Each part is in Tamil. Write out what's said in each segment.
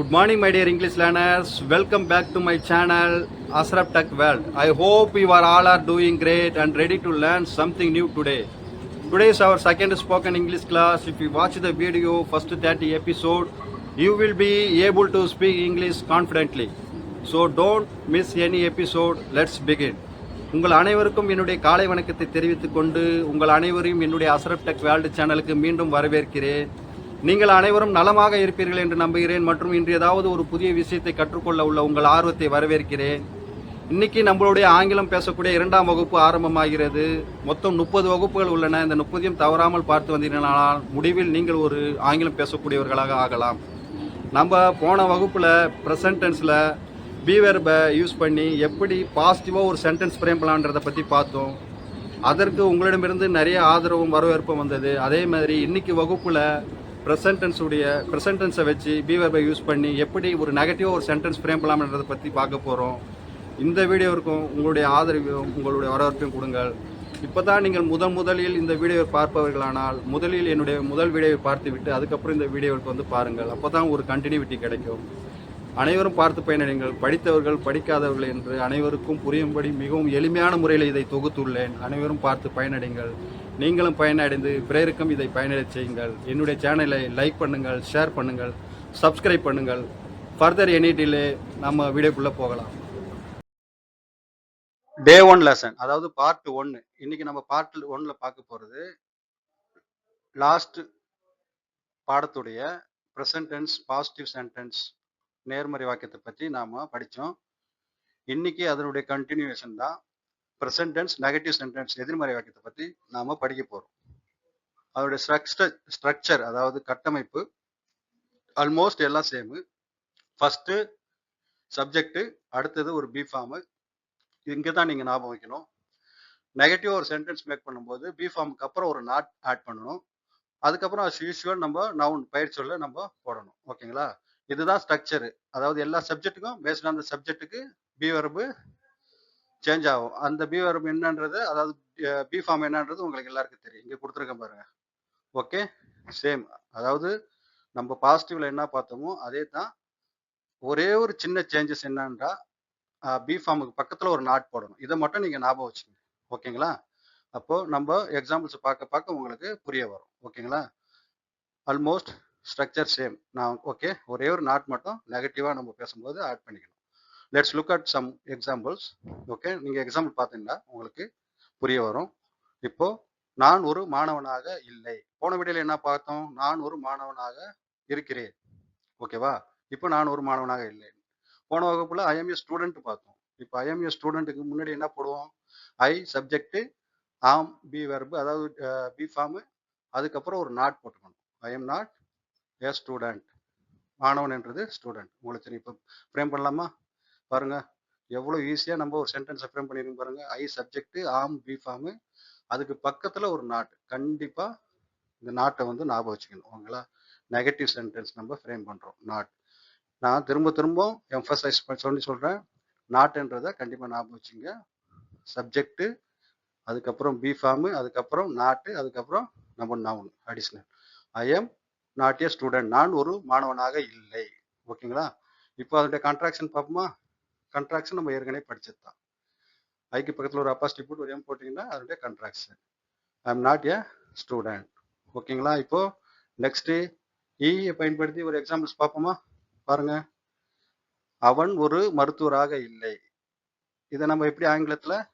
Good morning my dear English learners welcome back to my channel Ashraf tech world I hope you are all are doing great and ready to learn something new today today is our second spoken English class if you watch the video first thirty episode you will be able to speak English confidently so don't miss any episode let's begin உங்கள் அனைவருக்கும் என்னுடைய காலை வணக்கத்தை தெரிவித்துக் கொண்டு உங்கள் அனைவரையும் என்னுடைய அசரப் டெக் வேர்ல்டு சேனலுக்கு மீண்டும் வரவேற்கிறேன் நீங்கள் அனைவரும் நலமாக இருப்பீர்கள் என்று நம்புகிறேன் மற்றும் இன்று ஏதாவது ஒரு புதிய விஷயத்தை கற்றுக்கொள்ள உள்ள உங்கள் ஆர்வத்தை வரவேற்கிறேன். இன்னைக்கு நம்மளுடைய ஆங்கிலம் பேசக்கூடிய இரண்டாம் வகுப்பு ஆரம்பமாகிறது. மொத்தம் முப்பது வகுப்புகள் உள்ளன. இந்த முப்பதையும் தவறாமல் பார்த்து வந்தீர்களானால் முடிவில் நீங்கள் ஒரு ஆங்கிலம் பேசக்கூடியவர்களாக ஆகலாம். நம்ம போன வகுப்பில் ப்ரெசன்டென்ஸில் பீவெர்பை பீவர்பை யூஸ் பண்ணி எப்படி பாசிட்டிவாக ஒரு சென்டென்ஸ் ஃப்ரேம் பண்ணலான்றதை பற்றி பார்த்தோம். அதற்கு உங்களிடமிருந்து நிறைய ஆதரவும் வரவேற்பும் வந்தது. அதே மாதிரி இன்றைக்கி வகுப்பில் ப்ரெசன்டென்ஸுடைய ப்ரெசன்டென்ஸை வச்சு பீவர்பை யூஸ் பண்ணி எப்படி ஒரு நெகட்டிவாக ஒரு சென்டென்ஸ் ஃப்ரேம் பண்ணலாம்ன்றதை பற்றி பார்க்க போகிறோம் இந்த வீடியோவிற்கும் உங்களுடைய ஆதரவையும் உங்களுடைய வரவேற்பையும் கொடுங்கள். இப்போ தான் நீங்கள் முதன் முதலில் இந்த வீடியோவை பார்ப்பவர்களானால் முதலில் என்னுடைய முதல் வீடியோவை பார்த்துவிட்டு அதுக்கப்புறம் இந்த வீடியோவுக்கு வந்து பாருங்கள். அப்போ தான் ஒரு கண்டினியூட்டி கிடைக்கும். அனைவரும் பார்த்து பயனடைங்கள். படித்தவர்கள் படிக்காதவர்கள் என்று அனைவருக்கும் புரியும்படி மிகவும் எளிமையான முறையில் இதை தொகுத்துள்ளேன். அனைவரும் பார்த்து பயனடைங்கள். நீங்களும் பயனடைந்து பிறருக்கும் இதை பயனடைச் செய்யுங்கள். என்னுடைய சேனலை லைக் பண்ணுங்கள் ஷேர் பண்ணுங்கள் சப்ஸ்கிரைப் பண்ணுங்கள். ஃபர்தர் எனி டிலே நம்ம வீடியோக்குள்ளே போகலாம். டே ஒன் லெசன் அதாவது பார்ட் ஒன்று இன்னைக்கு நம்ம பார்ட் ஒன்ல பார்க்க போகிறது லாஸ்ட் பாடத்துடைய ப்ரெசன்ட் டென்ஸ் பாசிட்டிவ் சென்டென்ஸ் நேர்மறை வாக்கியத்தை பற்றி நாம் படித்தோம் இன்னைக்கு அதனுடைய கண்டினியூவேஷன் தான் ப்ரெசன்ட் டென்ஸ் நெகட்டிவ் சென்டென்ஸ் எதிர்மறை வாக்கியத்தை பற்றி நாம் படிக்க போகிறோம் அதோடைய ஸ்ட்ரக்சர் ஸ்ட்ரக்சர் அதாவது கட்டமைப்பு ஆல்மோஸ்ட் எல்லாம் சேமு ஃபஸ்ட்டு சப்ஜெக்ட்டு அடுத்தது ஒரு பி ஃபார்மு இங்கே தான் நீங்கள் ஞாபகம் வைக்கணும். நெகட்டிவ் ஒரு சென்டென்ஸ் மேக் பண்ணும்போது பி ஃபார்முக்கு அப்புறம் ஒரு நாட் ஆட் பண்ணணும். அதுக்கப்புறம் அஸ் யூஸ்வல் நம்ம நவுன் பயிர் சொல்ல நம்ம போடணும். ஓகேங்களா இதுதான் ஸ்ட்ரக்சரு அதாவது எல்லா சப்ஜெக்ட்டுக்கும் பேஸ்ட் ஆன் த சப்ஜெக்ட்டுக்கு பி வரபு சேஞ்ச் ஆகும். அந்த பி வரபு என்னன்றது அதாவது பி ஃபார்ம் என்னன்றது உங்களுக்கு எல்லாருக்கும் தெரியும். இங்கே கொடுத்துருக்கேன் பாருங்க. ஓகே சேம் அதாவது நம்ம பாசிட்டிவ்ல என்ன பார்த்தோமோ அதே தான் ஒரே ஒரு சின்ன சேஞ்சஸ் என்னன்றா பி ஃபார்முக்கு பக்கத்தில் ஒரு நாட் போடணும். இதை மட்டும் நீங்கள் ஞாபகம் வச்சுங்க ஓகேங்களா அப்போ நம்ம எக்ஸாம்பிள்ஸ் பார்க்க பார்க்க உங்களுக்கு புரிய வரும். ஓகேங்களா ஆல்மோஸ்ட் ஸ்ட்ரக்சர் சேம் நான் ஓகே ஒரே ஒரு நாட் மட்டும் நெகட்டிவாக நம்ம பேசும்போது ஆட் பண்ணிக்கணும். Let's look at some examples okay நீங்கள் எக்ஸாம்பிள் பார்த்தீங்கன்னா உங்களுக்கு புரிய வரும். இப்போ நான் ஒரு மாணவனாக இல்லை. போன வீடியோல என்ன பார்த்தோம்? நான் ஒரு மாணவனாக இருக்கிறேன். ஓகேவா இப்போ நான் ஒரு மாணவனாக இல்லை. போன வகுப்புல ஐஎம்ஏ ஸ்டூடெண்ட் பார்த்தோம். இப்போ ஐஎம்ஏ ஸ்டூடெண்ட்டுக்கு முன்னாடி என்ன போடுவோம்? I subject am be verb அதாவது பி ஃபார்மு அதுக்கப்புறம் ஒரு நாட் போட்டுக்கணும். I am not a student மாணவன் என்றது ஸ்டூடெண்ட் உங்களுக்கு சரி இப்போ ஃப்ரேம் பண்ணலாமா? பாருங்க எவ்வளோ ஈஸியாக நம்ம ஒரு சென்டென்ஸை ஃப்ரேம் பண்ணிருக்கோம் பாருங்க. I subject am be form அதுக்கு பக்கத்தில் ஒரு நாட் கண்டிப்பாக இந்த நாட்டை வந்து ஞாபகம் வச்சுக்கணும் ஓகேங்களா? நெகட்டிவ் சென்டென்ஸ் நம்ம ஃப்ரேம் பண்ணுறோம் நாட் நான் திரும்ப திரும்ப எம்ஃபசைஸ் சொல்லி சொல்கிறேன் நாட்டுன்றதை கண்டிப்பாக ஞாபகம் வச்சுங்க. சப்ஜெக்ட்டு அதுக்கப்புறம் பி ஃபார்மு அதுக்கப்புறம் நாட்டு அதுக்கப்புறம் நம்ம noun additional I am not a student நான் ஒரு மாணவனாக இல்லை ஓகேங்களா? இப்போ அதோடைய கான்ட்ராக்ஷன் பார்ப்போமா? கண்ட்ராக்ஷன் நம்ம ஏற்கனவே படிச்சது தான் ஐக்கு பக்கத்தில் ஒரு அப்பாஸ்டி போட்டு ஒரு எம் போட்டிங்கன்னா அதனுடைய contraction I am not a student ஓகேங்களா? இப்போ நெக்ஸ்ட்டு இயை e பயன்படுத்தி ஒரு எக்ஸாம்பிள்ஸ் பார்ப்போமா? பாருங்க. அவன் ஒரு மருத்துவராக இல்லை. இதை நம்ம எப்படி ஆங்கிலத்தில்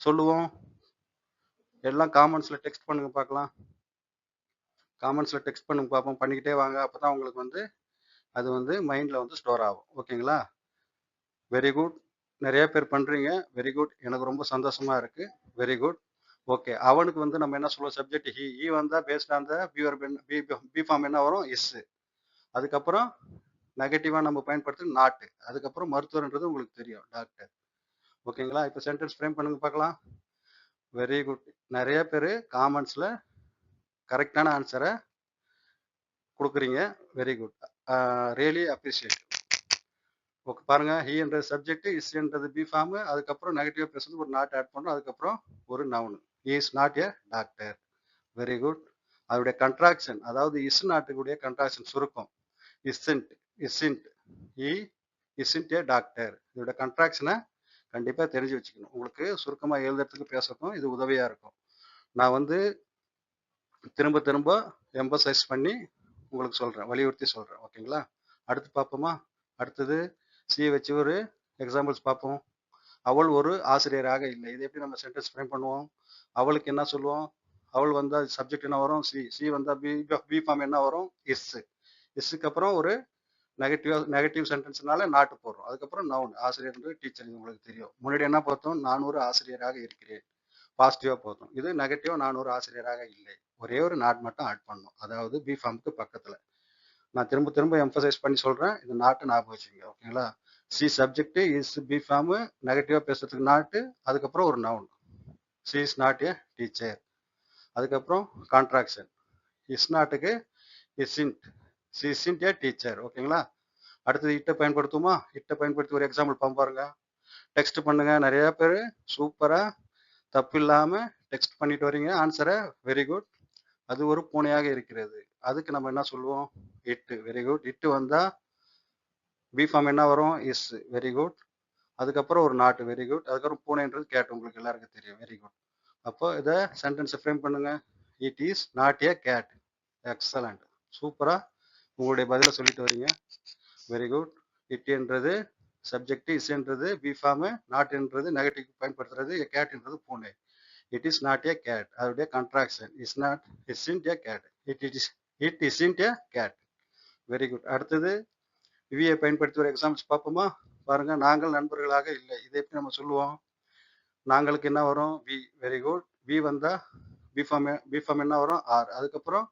சொல்லுவோம்? எல்லாம் காமெண்ட்ஸில் டெக்ஸ்ட் பண்ணுங்க பார்க்கலாம். காமெண்ட்ஸில் டெக்ஸ்ட் பண்ணுங்க பார்ப்போம். பண்ணிக்கிட்டே வாங்க. அப்போ தான் உங்களுக்கு வந்து அது வந்து மைண்டில் வந்து ஸ்டோர் ஆகும். ஓகேங்களா? வெரி குட் நிறைய பேர் பண்ணுறீங்க வெரி குட் எனக்கு ரொம்ப சந்தோஷமா இருக்கு. வெரி குட் ஓகே அவனுக்கு வந்து நம்ம என்ன சொல்லுவோம்? சப்ஜெக்ட் ஹி ஈ வந்தால் based on the pure be form என்ன வரும்? எஸ் அதுக்கப்புறம் நெகட்டிவாக நம்ம பயன்படுத்து நாட்டு அதுக்கப்புறம் மருத்துவர்ன்றது உங்களுக்கு தெரியும். டாக்டர் ஓகேங்களா இப்போ சென்டென்ஸ் ஃப்ரேம் பண்ணுங்க பார்க்கலாம். வெரி குட் நிறைய பேர் காமெண்ட்ஸில் கரெக்டான ஆன்சரை கொடுக்குறீங்க. வெரி குட் ரியலி அப்ரிஷியேட் பாருங்க. ஹி என்ற சப்ஜெக்ட் இஸ்ன்றது பி ஃபார்மு அதுக்கப்புறம் நெகட்டிவ் பேசுறது ஒரு நாட் ஆட் பண்ணுறோம் அதுக்கப்புறம் ஒரு noun is not a doctor very good அதோடைய கண்ட்ராக்ஷன் அதாவது இஸ் நாட்டுக்குடைய கண்ட்ராக்ஷன் சுருக்கம். Isn't isn't he isn't a doctor இதோட கண்ட்ராக்ஷனை கண்டிப்பாக தெரிஞ்சு வச்சுக்கணும். உங்களுக்கு சுருக்கமாக எழுதுறதுக்கு பேசுறதுக்கும் இது உதவியாக இருக்கும். நான் வந்து திரும்ப திரும்ப எம்பசைஸ் பண்ணி உங்களுக்கு சொல்கிறேன் வலியுறுத்தி சொல்கிறேன் ஓகேங்களா அடுத்து பார்ப்போமா? அடுத்தது சி வச்சு ஒரு எக்ஸாம்பிள்ஸ் பார்ப்போம். அவள் ஒரு ஆசிரியராக இல்லை. இதை எப்படி நம்ம சென்டென்ஸ் ஃப்ரேம் பண்ணுவோம்? அவளுக்கு என்ன சொல்லுவோம்? அவள் வந்தால் சப்ஜெக்ட் என்ன வரும்? சி சி வந்தால் பி பி ஃபார்ம் என்ன வரும்? இஸ் இஸ்ஸுக்கு அப்புறம் ஒரு நெகட்டிவ் நெகட்டிவ் சென்டென்ஸ்னால நாட்டு போடுறோம். அதுக்கப்புறம் நவுன் ஆசிரியர் டீச்சர் உங்களுக்கு தெரியும். முன்னாடி என்ன பார்த்தோம்? நான் ஒரு ஆசிரியராக இருக்கிறேன். பாசிட்டிவாக பார்த்தோம். இது நெகட்டிவ் நான் ஒரு ஆசிரியராக இல்லை. ஒரே ஒரு நாட் மட்டும் ஆட் பண்ணணும். அதாவது பி ஃபார்முக்கு பக்கத்தில். நான் திரும்ப திரும்ப எம்ஃபசைஸ் பண்ணி சொல்கிறேன் இந்த நாட்டு ஞாபகம் வச்சுங்க ஓகேங்களா she subject is be form நெகட்டிவாக பேசுறதுக்கு நாட்டு அதுக்கப்புறம் ஒரு noun she is not a teacher அதுக்கப்புறம் கான்ட்ராக்ஷன் இஸ் நாட்டுக்கு isn't she isn't a teacher ஓகேங்களா அடுத்தது இட்டை பயன்படுத்துமா இட்டை பயன்படுத்தி ஒரு எக்ஸாம்பிள் பண்ண பாருங்க. டெக்ஸ்ட் பண்ணுங்க. நிறைய பேர் சூப்பராக தப்பு இல்லாமல் டெக்ஸ்ட் பண்ணிட்டு வரீங்க. ஆன்சரை வெரி குட் அது ஒரு பூனையாக இருக்கிறது. அதுக்கு நம்ம என்ன சொல்லுவோம்? இட்டு. வெரி குட் இட்டு வந்தால் பி ஃபார்ம் என்ன வரும்? இஸ் வெரி குட் அதுக்கப்புறம் ஒரு நாட்டு வெரி குட் அதுக்கப்புறம் பூனைன்றது கேட் உங்களுக்கு எல்லாருக்கும் தெரியும். வெரி குட் அப்போ இதை சென்டென்ஸை ஃப்ரேம் பண்ணுங்க. It is not a cat excellent சூப்பராக உங்களுடைய பதிலை சொல்லிட்டு வரீங்க. வெரி குட் இட்ன்றது சப்ஜெக்ட் இஸ்ன்றது பி ஃபார்மு நாட்ன்றது நெகட்டிவ் பயன்படுத்துறது கேட்ன்றது பூனை. It is not a cat அதோடைய contraction is not isn't a cat it it is it isn't a cat very good அடுத்தது வியை பயன்படுத்தி ஒரு எக்ஸாம்பிள்ஸ் பார்ப்போமா? பாருங்க நாங்கள் நண்பர்களாக இல்லை. இதை எப்படி நம்ம சொல்லுவோம்? நாங்களுக்கு என்ன வரும்? வி வெரி குட் வி வந்தா பிஃபார்ம் பிஃபார்ம் என்ன வரும்? ஆர் அதுக்கப்புறம்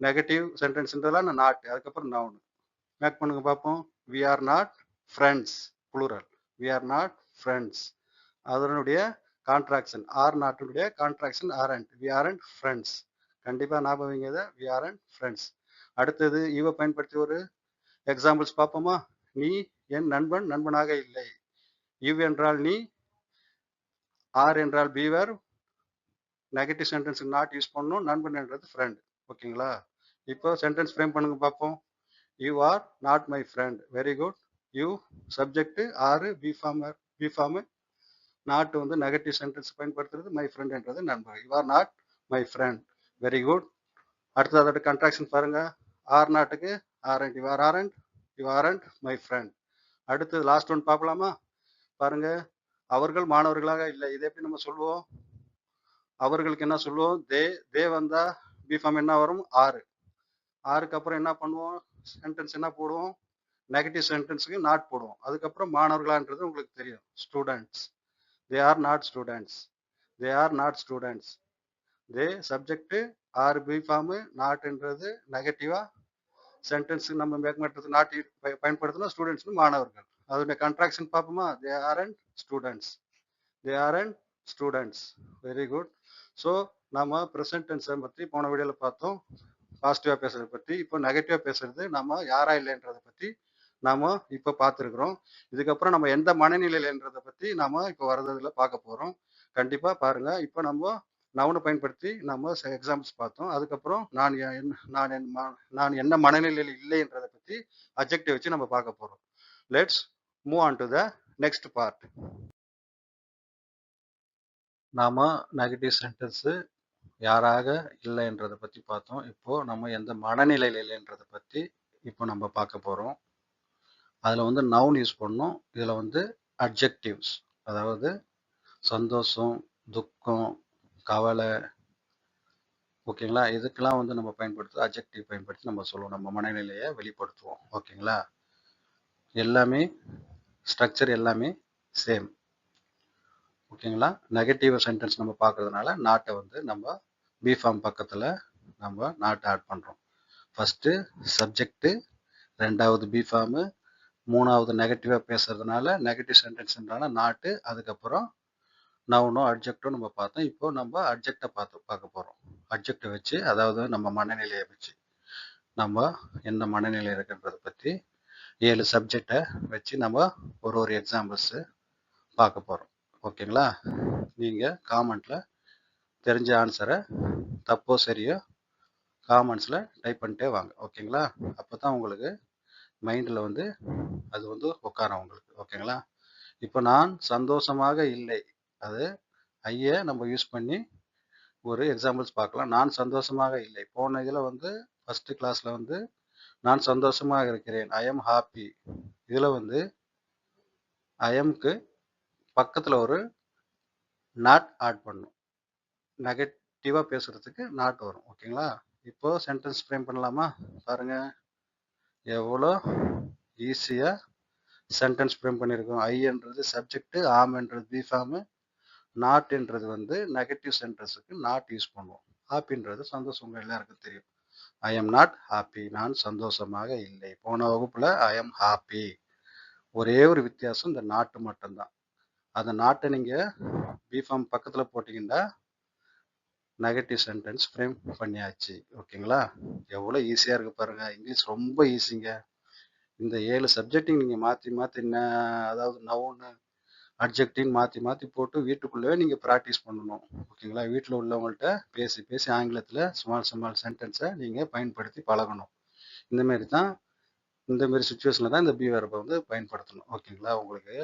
நெகட்டிவ் சென்டென்ஸ்ன்றதெல்லாம் நான் நாட் அதுக்கப்புறம் நவுன் மேக் பண்ணுங்க பார்ப்போம். We are not friends plural we are not friends அதனுடைய கான்ட்ராக்ஷன் ஆர் நாட்டுடைய contraction aren't we aren't friends கண்டிப்பாக ஞாபகம் வைங்க இதை. அண்ட் ஃப்ரெண்ட்ஸ் அடுத்தது இவ பயன்படுத்தி ஒரு எக்ஸாம்பிள்ஸ் பார்ப்போமா நீ என் நண்பன் நண்பனாக இல்லை. இவ் என்றால் நீ ஆர் என்றால் be verb negative sentence not use பண்ணணும் நண்பன் என்றது ஃப்ரெண்ட் ஓகேங்களா இப்போ சென்டென்ஸ் ஃப்ரேம் பண்ணுங்க பார்ப்போம் you are not my friend very good you subject are be form be form not வந்து நெகட்டிவ் சென்டென்ஸ் பயன்படுத்துறது மை ஃப்ரெண்ட்ன்றது நண்பர் you are not my friend very good அடுத்தது அதோட கன்ட்ராக்ஷன் பாருங்க. ஆர் நாட்டுக்கு aren't you are aren't you aren't my friend. அடுத்தது லாஸ்ட் ஒன் பார்க்கலாமா? பாருங்க அவர்கள் மாணவர்களாக இல்லை. இதை எப்படி நம்ம சொல்லுவோம்? அவர்களுக்கு என்ன சொல்லுவோம்? தே தே வந்தா பி ஃபார்ம் என்ன வரும்? ஆறு ஆறுக்கு அப்புறம் என்ன பண்ணுவோம்? சென்டென்ஸ் என்ன போடுவோம்? நெகட்டிவ் சென்டென்ஸுக்கு நாட் போடுவோம். அதுக்கப்புறம் மாணவர்களான்றது உங்களுக்கு தெரியும். Students they are not students they are not students they subject are be form நாட்ன்றது நெகட்டிவா சென்டென்ஸ் நம்ம மேக் நாட்டில் நாட் பயன்படுத்தினா ஸ்டூடெண்ட்ஸ்னு மாணவர்கள். அதோடைய கன்ட்ராக்ஷன் பார்ப்போமா? They aren't students they aren't students very good so நம்ம ப்ரெசன்ட் டென்ஸை பற்றி போன வீடியோவில் பார்த்தோம். பாசிட்டிவாக பேசுறதை பற்றி இப்போ நெகட்டிவாக பேசுறது நம்ம யாரா இல்லைன்றதை பற்றி நாம இப்போ பார்த்துருக்குறோம். இதுக்கப்புறம் நம்ம எந்த மனநிலையிலன்றதை பற்றி நாம இப்போ வர்றதில் பார்க்க போகிறோம் கண்டிப்பாக பாருங்க. இப்போ நம்ம நவுனை பயன்படுத்தி நம்ம எக்ஸாம்பிள்ஸ் பார்த்தோம். அதுக்கப்புறம் நான் என் நான் என் நான் என்ன மனநிலையில் இல்லைன்றதை பற்றி அப்ஜெக்டிவ் வச்சு நம்ம பார்க்க போகிறோம் let's move on to the next part நாம் நெகட்டிவ் சென்டென்ஸு யாராக இல்லைன்றதை பற்றி பார்த்தோம். இப்போது நம்ம எந்த மனநிலையில் இல்லைன்றதை பற்றி இப்போ நம்ம பார்க்க போகிறோம் அதில் வந்து நவுன் யூஸ் பண்ணோம். இதில் வந்து அப்ஜெக்டிவ்ஸ் அதாவது சந்தோஷம் துக்கம் கவலை. ஓகேங்களா? இதுக்கெல்லாம் வந்து நம்ம பயன்படுத்துவோம் அப்ஜெக்டிவ் பயன்படுத்தி நம்ம சொல்லுவோம். நம்ம மனநிலையை வெளிப்படுத்துவோம். ஓகேங்களா? எல்லாமே ஸ்ட்ரக்சர் எல்லாமே சேம் ஓகேங்களா? நெகட்டிவ் சென்டென்ஸ் நம்ம பார்க்கறதுனால நாட்டை வந்து நம்ம பி ஃபார்ம் பக்கத்தில் நம்ம நாட்டை ஆட் பண்ணுறோம் ஃபஸ்ட்டு சப்ஜெக்ட்டு ரெண்டாவது பி ஃபார்மு மூணாவது நெகட்டிவாக பேசுறதுனால நெகட்டிவ் சென்டென்ஸ்ன்றால நாட்டு அதுக்கப்புறம் நவுனோ அட்ஜெக்டோ நம்ம பார்த்தோம். இப்போ நம்ம அப்ஜெக்டை பார்த்து பார்க்க போகிறோம் அப்ஜெக்டை வச்சு அதாவது நம்ம மனநிலையை வச்சு நம்ம என்ன மனநிலை இருக்குன்றதை பற்றி ஏழு சப்ஜெக்டை வச்சு நம்ம ஒரு ஒரு எக்ஸாம்பிள்ஸு பார்க்க போகிறோம் ஓகேங்களா நீங்கள் காமெண்ட்டில் தெரிஞ்ச ஆன்சரை தப்போ சரியோ காமெண்ட்ஸில் டைப் பண்ணிட்டே வாங்க. ஓகேங்களா அப்போ தான் உங்களுக்கு மைண்டில் வந்து அது வந்து உட்காரும் உங்களுக்கு. ஓகேங்களா இப்போ நான் சந்தோஷமாக இல்லை. அது ஐயை நம்ம யூஸ் பண்ணி ஒரு எக்ஸாம்பிள்ஸ் பார்க்கலாம். நான் சந்தோஷமாக இல்லை. போன இதில் வந்து ஃபஸ்ட்டு கிளாஸில் வந்து நான் சந்தோஷமாக இருக்கிறேன். ஐ எம் ஹாப்பி இதில் வந்து ஐஎம்க்கு பக்கத்தில் ஒரு நாட் ஆட் பண்ணும். நெகட்டிவாக பேசுகிறதுக்கு நாட் வரும். ஓகேங்களா இப்போ சென்டென்ஸ் ஃப்ரேம் பண்ணலாமா? பாருங்கள் எவ்வளோ ஈஸியாக சென்டென்ஸ் ஃப்ரேம் பண்ணியிருக்கோம் ஐன்றது சப்ஜெக்ட் ஆம்ன்றது பிஃபார்மு நாட்ன்றது வந்து நெகட்டிவ் சென்டென்ஸுக்கு நாட் யூஸ் பண்ணுவோம். ஹாப்பின்றது சந்தோஷம் எல்லாருக்கும் தெரியும். ஐ எம் நாட் ஹாப்பி நான் சந்தோஷமாக இல்லை. போன வகுப்பில் ஐ எம் ஹாப்பி ஒரே ஒரு வித்தியாசம் இந்த நாட்டு மட்டும்தான். அந்த நாட்டை நீங்கள் பிஃபார்ம் பக்கத்தில் போட்டிங்கன்னா நெகட்டிவ் சென்டென்ஸ் ஃப்ரேம் பண்ணியாச்சு. ஓகேங்களா? எவ்வளோ ஈஸியாக இருக்குது பாருங்கள் இங்கிலீஷ் ரொம்ப ஈஸிங்க இந்த ஏழு சப்ஜெக்டையும் நீங்கள் மாற்றி மாற்றி அதாவது நவுன்னு அட்ஜெக்டின்னு மாற்றி மாற்றி போட்டு வீட்டுக்குள்ளேயே நீங்கள் ப்ராக்டிஸ் பண்ணணும். ஓகேங்களா? வீட்டில் உள்ளவங்கள்ட்ட பேசி பேசி ஆங்கிலத்தில் ஸ்மால் ஸ்மால் சென்டென்ஸை நீங்கள் பயன்படுத்தி பழகணும். இந்தமாரி தான் இந்தமாரி சுச்சுவேஷனில் தான் இந்த பி வெர்பை வந்து பயன்படுத்தணும். ஓகேங்களா? உங்களுக்கு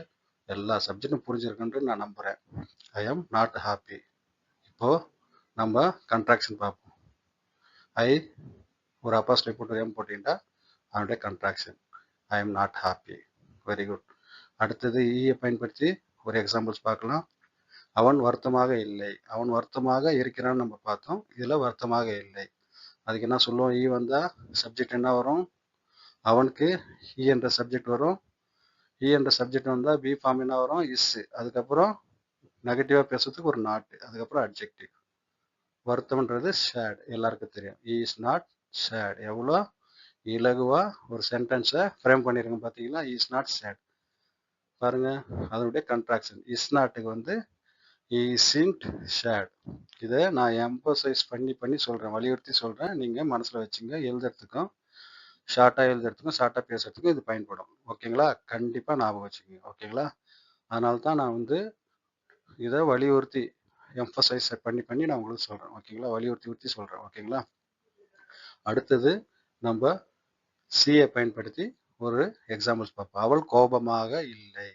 எல்லா சப்ஜெக்டும் புரிஞ்சிருக்குன்ட்டு நான் நம்புகிறேன் ஐ எம் நாட் ஹாப்பி இப்போது நம்ம கன்ட்ராக்ஷன் பார்ப்போம். ஐ ஒரு அப்பாஸ்லை போட்டு எம் போட்டிங்கன்னா அதனுடைய contraction I am not happy very good அடுத்தது ஈயை பயன்படுத்தி ஒரு எக்ஸாம்பிள்ஸ் பார்க்கலாம். அவன் வருத்தமாக இல்லை. அவன் வருத்தமாக இருக்கிறான்னு நம்ம பார்த்தோம். இதில் வருத்தமாக இல்லை. அதுக்கு என்ன சொல்லுவோம்? ஈ வந்தால் சப்ஜெக்ட் என்ன வரும்? அவனுக்கு ஈ என்ற சப்ஜெக்ட் வரும். ஈ என்ற சப்ஜெக்ட் வந்தால் பி ஃபார்ம் என்ன வரும்? இஸ் அதுக்கப்புறம் நெகட்டிவாக பேசுறதுக்கு ஒரு நாட்டு அதுக்கப்புறம் அப்ஜெக்டிவ் வருத்தம்ன்றது ஷேட் எல்லாருக்கும் தெரியும். இ இஸ் நாட் ஷேட் எவ்வளோ இலகுவாக ஒரு சென்டென்ஸை ஃப்ரேம் பண்ணியிருக்கோம் பார்த்தீங்களா இஸ் நாட் சேட் பாருங்க அதனுடைய கன்ட்ராக்ஷன் இஸ் நாட்டுக்கு வந்து இசின்ட் ஷேட் இதை நான் எம்பசைஸ் பண்ணி பண்ணி சொல்கிறேன் வலியுறுத்தி சொல்கிறேன் நீங்கள் மனசில் வச்சுங்க எழுதுறதுக்கும் ஷார்ட்டாக எழுதுறதுக்கும் ஷார்ட்டாக பேசுறதுக்கும் இது பயன்படும். ஓகேங்களா? கண்டிப்பாக ஞாபகம் வச்சுக்கோங்க ஓகேங்களா? அதனால தான் நான் வந்து இதை வலியுறுத்தி எம்பசைஸ் பண்ணி பண்ணி நான் உங்களுக்கு சொல்கிறேன் ஓகேங்களா? வலியுறுத்தி உறுத்தி சொல்கிறேன் ஓகேங்களா? அடுத்தது நம்ம சியை பயன்படுத்தி ஒரு எக்ஸாம்பிள்ஸ் பார்ப்போம். அவள் கோபமாக இல்லை.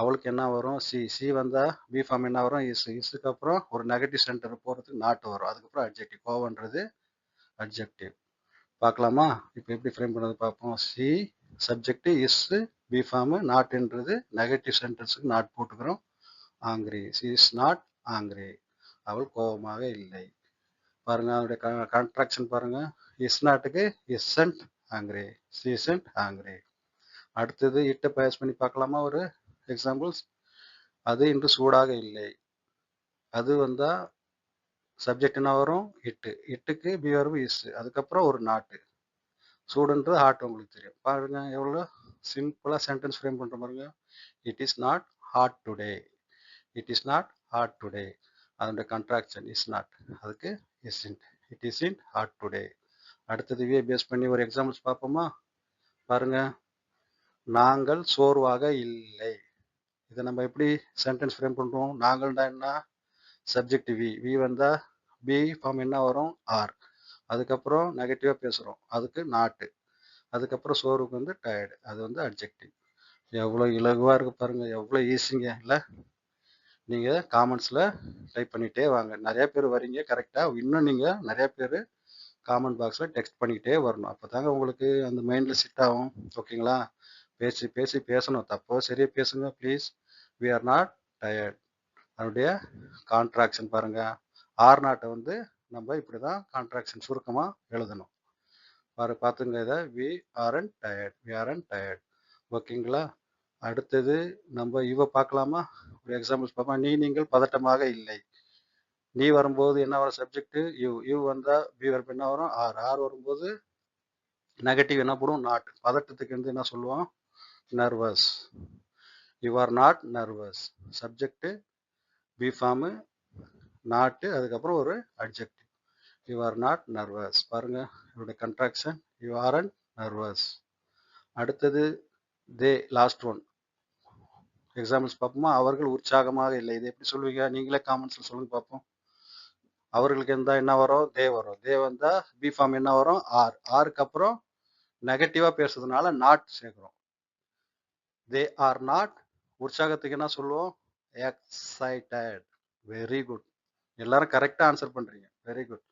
அவளுக்கு என்ன வரும்? சி சி வந்தால் பி ஃபார்ம் என்ன வரும்? இஸ் இஸுக்கு அப்புறம் ஒரு நெகட்டிவ் சென்டர் போகிறதுக்கு நாட்டு வரும். அதுக்கப்புறம் அட்ஜெக்டிவ் கோவன்றது அட்ஜெக்டிவ் பார்க்கலாமா? இப்போ எப்படி ஃப்ரேம் பண்ணது பார்ப்போம். She subject is be form நாட்டுன்றது negative சென்டென்ஸுக்கு நாட் போட்டுக்கிறோம். Angry she is not angry அவள் கோபமாக இல்லை. பாருங்க அவருடைய கான்ட்ராக்ஷன் பாருங்க. இஸ் நாட்டுக்கு இஸ்ஸன்ட் ஆங்கிரி சீசன்ட் ஆங்கிரி. அடுத்தது இட்டை பயஸ் பண்ணி பார்க்கலாமா ஒரு எக்ஸாம்பிள்ஸ் அது இன்று சூடாக இல்லை. அது வந்தால் சப்ஜெக்ட் என்ன வரும்? இட்டு. இட்டுக்கு பிஆர்பு இஸ் அதுக்கப்புறம் ஒரு நாட்டு சூடுன்றது ஹாட் உங்களுக்கு தெரியும். பாருங்க எவ்வளோ சிம்பிளாக சென்டென்ஸ் ஃப்ரேம் பண்ணுற பாருங்க. It is not hot today it is not hot today அதனுடைய கன்ட்ராக்ஷன் இஸ் நாட் அதுக்கு isn't it isn't hot today அடுத்தது வே பேஸ் பண்ணி ஒரு எக்ஸாம்பிள்ஸ் பார்ப்போமா? பாருங்க. நாங்கள் சோர்வாக இல்லை. இதை நம்ம எப்படி சென்டென்ஸ் ஃப்ரேம் பண்ணுறோம் நாங்கள்னா என்ன? சப்ஜெக்ட் வி வி வந்தால் பி ஃபார்ம் என்ன வரும்? ஆர் அதுக்கப்புறம் நெகட்டிவாக பேசுகிறோம் அதுக்கு நாட்டு அதுக்கப்புறம் சோறுக்கு வந்து டயர்டு அது வந்து அட்ஜெக்டிவ் எவ்வளோ இலகுவாக இருக்குது பாருங்கள் எவ்வளோ ஈஸிங்க இல்லை? நீங்கள் காமெண்ட்ஸில் டைப் பண்ணிகிட்டே வாங்க. நிறையா பேர் வரீங்க. கரெக்டாக இன்னும் நீங்கள் நிறையா பேர் காமெண்ட் பாக்ஸில் டெக்ஸ்ட் பண்ணிக்கிட்டே வரணும். அப்போ தாங்க உங்களுக்கு அந்த மைண்டில் செட் ஆகும். ஓகேங்களா பேசி பேசி பேசணும். தப்போ சரியா பேசுங்க please we are not tired அதனுடைய கான்ட்ராக்ஷன் பாருங்கள் ஆர் நாட்டை வந்து நம்ம இப்படி தான் கான்ட்ராக்ஷன் சுருக்கமாக எழுதணும். பாரு பார்த்துங்க இதை. We are tired we are tired ஓகேங்களா அடுத்தது நம்ம இவ பார்க்கலாமா? ஒரு எக்ஸாம்பிள்ஸ் பார்ப்போம் நீ நீங்கள் பதட்டமாக இல்லை. நீ வரும்போது என்ன வரும் சப்ஜெக்ட் யூ யூ வந்தால் பி வரப்பு என்ன வரும்? ஆர் ஆர் வரும்போது நெகட்டிவ் என்ன போடும்? நாட் பதட்டத்துக்கு வந்து என்ன சொல்லுவோம் nervous you are not nervous subject be form not அதுக்கப்புறம் ஒரு adjective you are not nervous பாருங்க இவருடைய contraction you are aren't nervous அடுத்தது தே லாஸ்ட் ஒன் எக்ஸாம்பிள்ஸ் பார்ப்போமா? அவர்கள் உற்சாகமாக இல்லை. இது எப்படி சொல்லுவீங்க? நீங்களே காமெண்ட்ஸில் சொல்லுங்க பார்ப்போம். அவர்களுக்கு இருந்தால் என்ன வரும்? தே வரும். தே வந்தால் பி ஃபார்ம் என்ன வரும்? ஆர் ஆருக்கு அப்புறம் நெகட்டிவாக பேசுறதுனால நாட் சேர்க்குறோம். தே ஆர் நாட் உற்சாகத்துக்கு என்ன சொல்லுவோம்? எக்ஸைட்டட் வெரி குட் எல்லாரும் கரெக்டாக ஆன்சர் பண்ணுறீங்க very good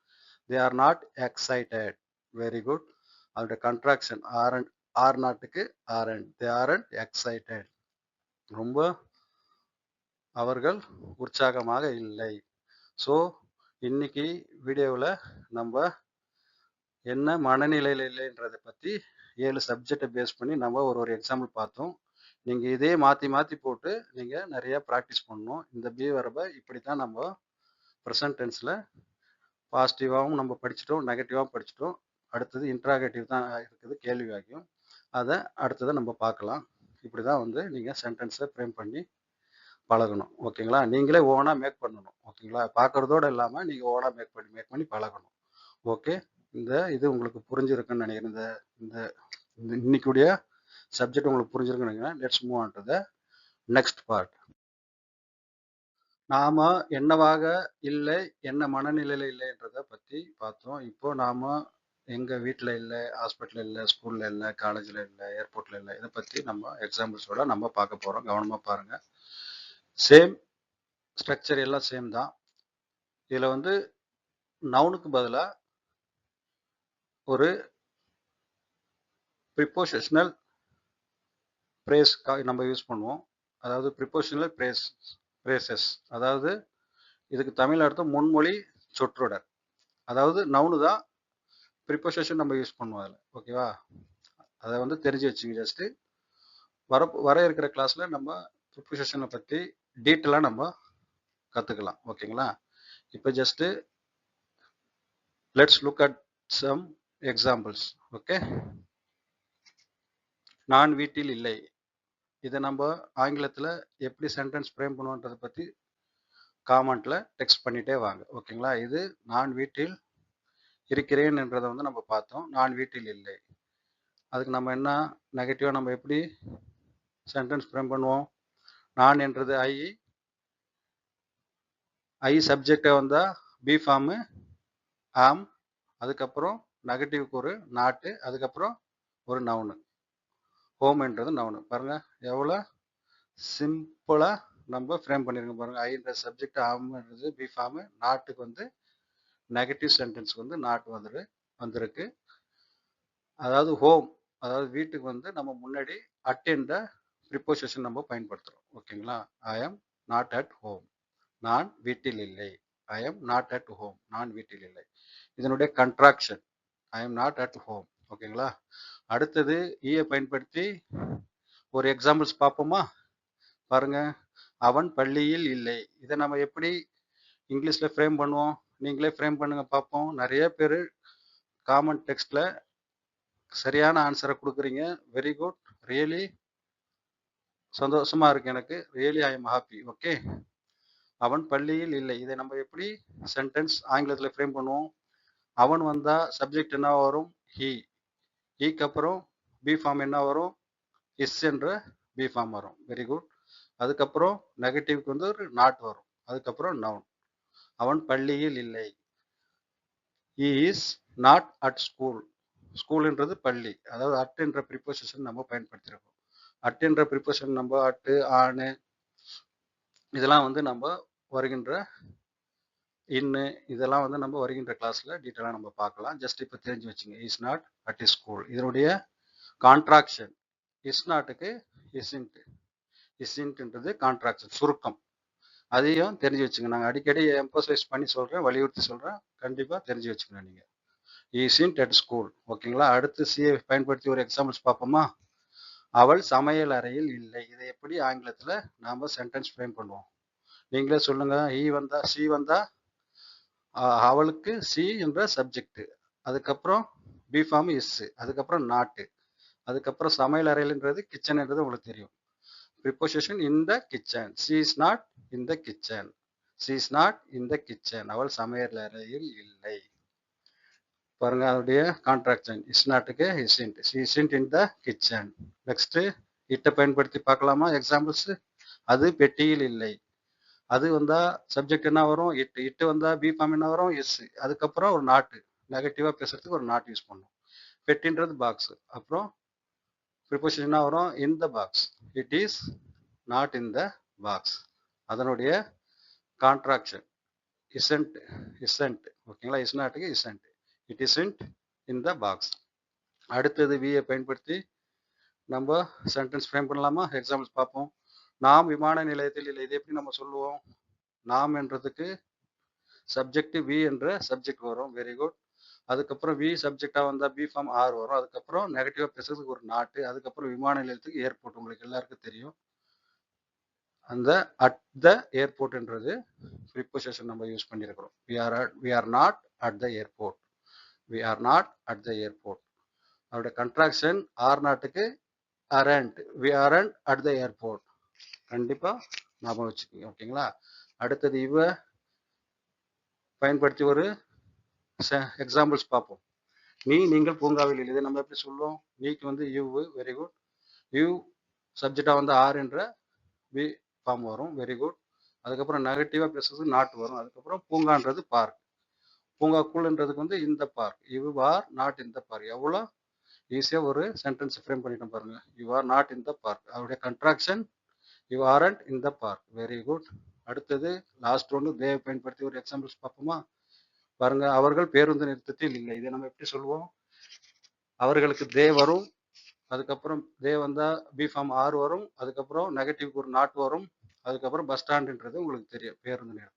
they are not excited very good அதோட கன்ட்ராக்ஷன் ஆர் அண்ட் ஆர் நாட்டுக்கு aren't they aren't excited ரொம்ப அவர்கள் உற்சாகமாக இல்லை. ஸோ இன்னைக்கு வீடியோவில் நம்ம என்ன மனநிலையில் இல்லைன்றதை பற்றி ஏழு சப்ஜெக்டை பேஸ் பண்ணி நம்ம ஒரு ஒரு எக்ஸாம்பிள் பார்த்தோம். நீங்கள் இதே மாற்றி மாற்றி போட்டு நீங்கள் நிறையா ப்ராக்டிஸ் பண்ணணும். இந்த பி வரபை இப்படி தான் நம்ம ப்ரெசன்ட் டென்ஸில் பாசிட்டிவாகவும் நம்ம படிச்சிட்டோம் நெகட்டிவாகவும் படிச்சிட்டோம். அடுத்தது இன்ட்ராகேட்டிவ் தான் இருக்குது கேள்வி வாக்கியம். அதை அடுத்ததை நம்ம பார்க்கலாம். இப்படி தான் வந்து நீங்கள் சென்டென்ஸை ஃப்ரேம் பண்ணி பழகணும் ஓகேங்களா? நீங்களே ஓனாக மேக் பண்ணணும் ஓகேங்களா? பார்க்குறதோடு இல்லாமல் நீங்கள் ஓனாக மேக் பண்ணி மேக் பண்ணி பழகணும் ஓகே? இந்த இது உங்களுக்கு புரிஞ்சிருக்குன்னு நினைக்கிறேன். இந்த இந்த இன்னைக்குடைய சப்ஜெக்ட் உங்களுக்கு புரிஞ்சிருக்குன்னு நினைக்கிறேன். Let's move on to the next part நாம என்னவாக இல்லை என்ன மனநிலையில இல்லைன்றதை பற்றி பார்த்தோம். இப்போ நாம எங்க வீட்டில் இல்லை ஹாஸ்பிட்டலில் இல்லை ஸ்கூல்ல இல்லை காலேஜில் இல்லை ஏர்போர்ட்ல இல்லை இதை பற்றி நம்ம எக்ஸாம்பிள்ஸோட நம்ம பார்க்க போறோம். கவனமா பாருங்க. சேம் ஸ்ட்ரக்சர் எல்லாம் சேம் தான். இதில் வந்து நவுனுக்கு பதிலாக ஒரு ப்ரிப்போசிஷனல் ப்ரேஸ் நம்ம யூஸ் பண்ணுவோம். அதாவது ப்ரிப்போஷனல் ப்ரேஸ் ப்ரேசஸ் அதாவது இதுக்கு தமிழ் அர்த்தம் முன்மொழி சொற்றொடர். அதாவது நவுனு தான் ப்ரிப்போசேஷன் நம்ம யூஸ் பண்ணுவோம் அதில். ஓகேவா அதை வந்து தெரிஞ்சு வச்சுங்க ஜஸ்ட்டு வர வர இருக்கிற கிளாஸில் நம்ம ப்ரிப்போசேஷனை பற்றி டீட்டெயிலாக நம்ம கற்றுக்கலாம் ஓகேங்களா? இப்போ just let's look at some examples okay நான் வீட்டில் இல்லை. இதை நம்ம ஆங்கிலத்தில் எப்படி சென்டென்ஸ் ஃப்ரேம் பண்ணுவோன்றதை பற்றி காமெண்ட்டில் டெக்ஸ்ட் பண்ணிகிட்டே வாங்க. ஓகேங்களா? இது நான் வீட்டில் இருக்கிறேன் என்றதை வந்து நம்ம பார்த்தோம். நான் வீட்டில் இல்லை. அதுக்கு நம்ம என்ன நெகட்டிவாக நம்ம எப்படி சென்டென்ஸ் ஃப்ரேம் பண்ணுவோம்? நான் என்றது ஐ ஐ சப்ஜெக்டை வந்தால் பி ஃபார்மு ஆம் அதுக்கப்புறம் நெகட்டிவ்க்கு ஒரு நாட்டு அதுக்கப்புறம் ஒரு நவுனு ஹோம்ன்றது நவுனு பாருங்கள் எவ்வளோ சிம்பிளாக நம்ம ஃப்ரேம் பண்ணியிருக்கோம் பாருங்கள் ஐன்ற சப்ஜெக்ட் ஆம்ன்றது பி ஃபார்மு நாட்டுக்கு வந்து நெகட்டிவ் சென்டென்ஸ்க்கு வந்து நாட் வந்துரு வந்திருக்கு. அதாவது ஹோம் அதாவது வீட்டுக்கு வந்து நம்ம முன்னாடி அட் ப்ரிப்போசிஷன் நம்ம பயன்படுத்துகிறோம் ஓகேங்களா? I am not at home நான் வீட்டில் இல்லை. I am not at home நான் வீட்டில் இல்லை. இதனுடைய contraction I am not at home ஓகேங்களா? அடுத்தது e ஈயை பயன்படுத்தி ஒரு எக்ஸாம்பிள்ஸ் பார்ப்போமா? பாருங்க. அவன் பள்ளியில் இல்லை. இதை நம்ம எப்படி இங்கிலீஷில் ஃப்ரேம் பண்ணுவோம்? நீங்களே ஃப்ரேம் பண்ணுங்க பார்ப்போம். நிறைய பேர் காமன் டெக்ஸ்டில் சரியான ஆன்சரை கொடுக்குறீங்க. வெரி குட் ரியலி சந்தோஷமா இருக்கு எனக்கு. Really I am happy okay அவன் பள்ளியில் இல்லை. இதை நம்ம எப்படி சென்டென்ஸ் ஆங்கிலத்தில் ஃப்ரேம் பண்ணுவோம்? அவன் வந்தா சப்ஜெக்ட் என்ன வரும்? ஹி ஈக்கு அப்புறம் பி ஃபார்ம் என்ன வரும்? இஸ் என்ற பி ஃபார்ம் வரும். வெரி குட் அதுக்கப்புறம் நெகட்டிவ்க்கு வந்து ஒரு நாட் வரும். அதுக்கப்புறம் நவுன் அவன் பள்ளியில் இல்லை. He is not at school ஸ்கூல்ன்றது பள்ளி. அதாவது அட் என்ற ப்ரிப்போசிஷன் நம்ம பயன்படுத்தியிருக்கோம் அட்டுன்ற என்ற நம்ம அட்டு ஆணு இதெல்லாம் வந்து நம்ம வருகின்ற இன்னு இதெல்லாம் வந்து நம்ம வருகின்ற கிளாஸில் டீட்டெயிலாக நம்ம பார்க்கலாம். ஜஸ்ட் இப்போ தெரிஞ்சு வச்சுங்க is not at is school இதனுடைய கான்ட்ராக்ஷன் இஸ் நாட்டுக்கு இசின்ட் இஸ்இன்ட்ன்றது கான்ட்ராக்ஷன் சுருக்கம். அதையும் தெரிஞ்சு வச்சுங்க. நாங்கள் அடிக்கடி எம்போசைஸ் பண்ணி சொல்கிறேன் வலியுறுத்தி சொல்கிறேன் கண்டிப்பாக தெரிஞ்சு வச்சுக்கணும் நீங்கள் இசின்ட் அட் ஸ்கூல் ஓகேங்களா அடுத்து சிஏ பயன்படுத்தி ஒரு எக்ஸாம்பிள்ஸ் பார்ப்போமா? அவள் சமையல் அறையில் இல்லை. இதை எப்படி ஆங்கிலத்தில் நாம் சென்டென்ஸ் ஃப்ரேம் பண்ணுவோம்? நீங்களே சொல்லுங்க. ஈ வந்தா சி வந்தா அவளுக்கு சி என்ற சப்ஜெக்ட் அதுக்கப்புறம் பி ஃபார்ம் இஸ் அதுக்கப்புறம் நாட்டு அதுக்கப்புறம் சமையல் அறையில்ன்றது கிச்சன்ன்றது உங்களுக்கு தெரியும். Preposition in the kitchen she is not in the kitchen she is not in the kitchen அவள் சமையல் அறையில் இல்லை. பாருங்க அதோடைய கான்ட்ராக்ஷன் இஸ் நாட்டுக்கு isn't isn't in the kitchen next இட்டை பயன்படுத்தி பார்க்கலாமா? எக்ஸாம்பிள்ஸ் அது பெட்டியில் இல்லை. அது வந்தா சப்ஜெக்ட் என்ன வரும்? இட்டு இட்டு வந்தா பி ஃபார்ம் என்ன வரும்? எஸ் அதுக்கப்புறம் ஒரு நாட்டு நெகட்டிவா பேசுறதுக்கு ஒரு நாட் யூஸ் பண்ணும். பெட்டின்றது பாக்ஸ் அப்புறம் ப்ரிப்போசிஷன் வரும்? In the box it is not in the box அதனுடைய கான்ட்ராக்ஷன் இசன்ட் இசன்ட் ஓகேங்களா இஸ் நாட்டுக்கு isn't it isn't in the box அடுத்தது வியை பயன்படுத்தி நம்ம சென்டென்ஸ் ஃப்ரேம் பண்ணலாமா? எக்ஸாம்பிள்ஸ் பார்ப்போம். நாம் விமான நிலையத்தில் இல்லை. இது எப்படி நம்ம சொல்லுவோம்? நாம் என்றதுக்கு சப்ஜெக்ட் வி என்ற சப்ஜெக்ட் வரும். வெரி குட் அதுக்கப்புறம் வி சப்ஜெக்டாக வந்தால் பி ஃபார்ம் ஆர் வரும். அதுக்கப்புறம் நெகட்டிவாக பேசுறதுக்கு ஒரு நாட்டு அதுக்கப்புறம் விமான நிலையத்துக்கு ஏர்போர்ட் உங்களுக்கு எல்லாருக்கும் தெரியும். அந்த அட் த ஏர்போர்ட்ன்றது ப்ரிப்போசேஷன் நம்ம யூஸ் பண்ணியிருக்கிறோம். We are we are not at the airport we are not at the airport அவருடைய கன்ட்ராக்ஷன் ஆர் நாட்டுக்கு aren't we aren't at the airport கண்டிப்பாக ஞாபகம் வச்சுக்கோங்க ஓகேங்களா அடுத்தது இவ பயன்படுத்தி ஒரு எக்ஸாம்பிள்ஸ் பார்ப்போம். நீ நீங்கள் பூங்காவில் இல்லை நம்ம எப்படி சொல்லுவோம் நீக்கு வந்து யூ வெரி குட் யூ சப்ஜெக்டாக வந்து ஆர் என்ற வி ஃபார்ம் வரும் வெரி குட் அதுக்கப்புறம் நெகட்டிவாக பேசுறது நாட் வரும். அதுக்கப்புறம் பூங்கான்றது பார்க் பூங்காக்குள்ன்றதுக்கு வந்து இந்த பார்க் யூ ஆர் நாட் இந்த பார்க் எவ்வளோ ஈஸியாக ஒரு சென்டென்ஸ் ஃப்ரேம் பண்ணிட்டோம் பாருங்க. You are not in the park அவருடைய contraction you aren't in the park very good அடுத்தது லாஸ்ட் ஒன்று தேவ பயன்படுத்தி ஒரு எக்ஸாம்பிள்ஸ் பார்ப்போமா? பாருங்க அவர்கள் பேருந்து நிறுத்தத்தில் இல்லை. இதை நம்ம எப்படி சொல்லுவோம் அவர்களுக்கு தே வரும் அதுக்கப்புறம் தே வந்தால் பி ஃபார்ம் ஆர் வரும் அதுக்கப்புறம் நெகட்டிவ்க்கு ஒரு நாட் வரும் அதுக்கப்புறம் பஸ் ஸ்டாண்டுன்றது உங்களுக்கு தெரியும் பேருந்து நேரம்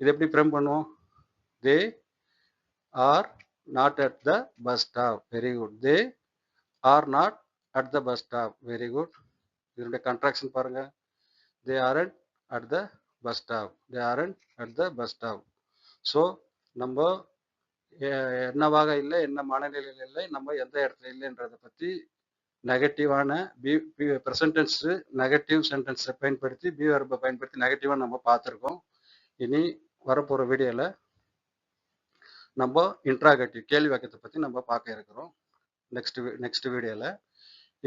இது எப்படி ஃப்ரேம் பண்ணுவோம்? They are not at the bus stop very good. They are not at the bus stop very good இதனுடைய கன்ட்ராக்ஷன் பாருங்க. They aren't at the bus stop they aren't at the bus stop so நம்ம என்னவாக இல்லை என்ன மனநிலையில் இல்லை நம்ம எந்த இடத்துல இல்லைன்றதை பற்றி நெகட்டிவான பி பி ப்ரெசன்டென்ஸ் நெகட்டிவ் சென்டென்ஸை பயன்படுத்தி பி வரப்பை பயன்படுத்தி நெகட்டிவாக நம்ம பார்த்துருக்கோம். இனி வரப்போகிற வீடியோவில் நம்ம இன்ட்ராகேட்டிவ் கேள்வி வாக்கியத்தை பற்றி நம்ம பார்க்க இருக்கிறோம். நெக்ஸ்ட் நெக்ஸ்ட் வீடியோவில்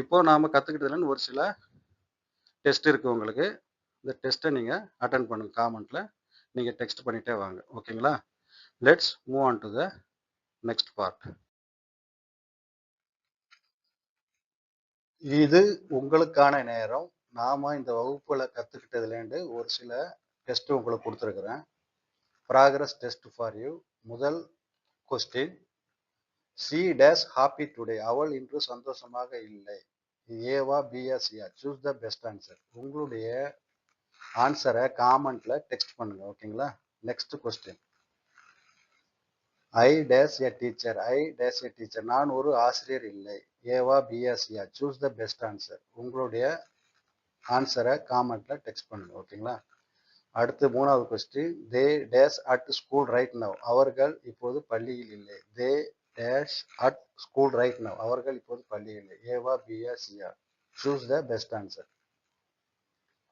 இப்போது நாம் கற்றுக்கிட்டதுலன்னு ஒரு சில டெஸ்ட் இருக்குது உங்களுக்கு. இந்த டெஸ்ட்டை நீங்கள் அட்டன் பண்ணுங்கள் காமெண்ட்டில் நீங்கள் டெக்ஸ்ட் பண்ணிகிட்டே வாங்க. ஓகேங்களா let's move on to the next part இது உங்களுக்கான நேரம். நாம் இந்த வகுப்பில் கற்றுக்கிட்டதுலேருந்து ஒரு சில டெஸ்ட் உங்களுக்கு கொடுத்துருக்குறேன். ப்ராக்ரஸ் டெஸ்ட் ஃபார் யூ முதல் question she dash happy today அவள் இன்று சந்தோஷமாக இல்லை. ஏவா பியா சூஸ் த பெஸ்ட் ஆன்சர் உங்களுடைய ஆன்சரை காமெண்ட்ல டெக்ஸ்ட் பண்ணுங்க ஓகேங்களா next question I dash a teacher I dash a teacher நான் ஒரு ஆசிரியர் இல்லை. ஏவா பிஎஸ்சியா சூஸ் த பெஸ்ட் ஆன்சர் உங்களுடைய ஆன்சரை காமெண்ட்ல டெக்ஸ்ட் பண்ணுங்க ஓகேங்களா அடுத்து மூணாவது question they dash at school right now அவர்கள் இப்போது பள்ளியில் இல்லை. They dash at school right now அவர்கள் இப்போது பள்ளியில் இல்லை. ஏவா பியா சிஆர் சூஸ் த பெஸ்ட் ஆன்சர்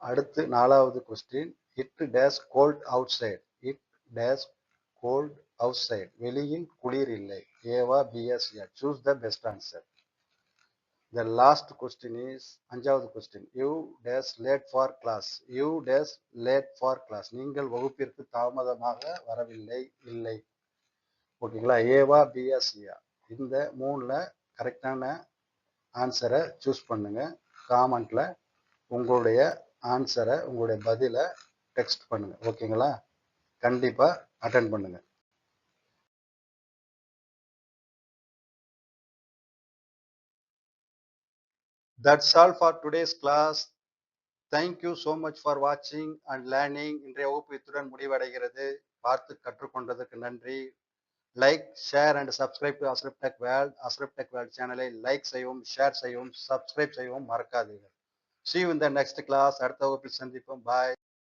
அடுத்து நாலாவது question it dash cold outside it dash cold outside வெளியில் குளிர் இல்லை. ஏவா பிஎஸ்சியா choose the best answer the last question is அஞ்சாவது question you dash late for class you dash late for class நீங்கள் வகுப்பிற்கு தாமதமாக வரவில்லை இல்லை. ஓகேங்களா? ஏவா பியா சியா இந்த மூணில் கரெக்டான ஆன்சரை சூஸ் பண்ணுங்க. காமெண்ட்ல உங்களுடைய ஆன்சரை உங்களுடைய பதிலை டெக்ஸ்ட் பண்ணுங்க. ஓகேங்களா? கண்டிப்பாக அட்டன் பண்ணுங்க. That's all for today's class thank you so much for வாட்சிங் அண்ட் லேர்னிங் இன்றைய வகுப்பு இத்துடன் முடிவடைகிறது. பார்த்து கற்றுக்கொண்டதற்கு நன்றி. Like share and subscribe to Ashraf tech world Ashraf tech world சேனலை லைக் செய்யவும் ஷேர் செய்யவும் சப்ஸ்கிரைப் செய்யவும் மறக்காதீர்கள். சி இந்த நெக்ஸ்ட் கிளாஸ் அடுத்த வகுப்பில் சந்திப்போம். பாய்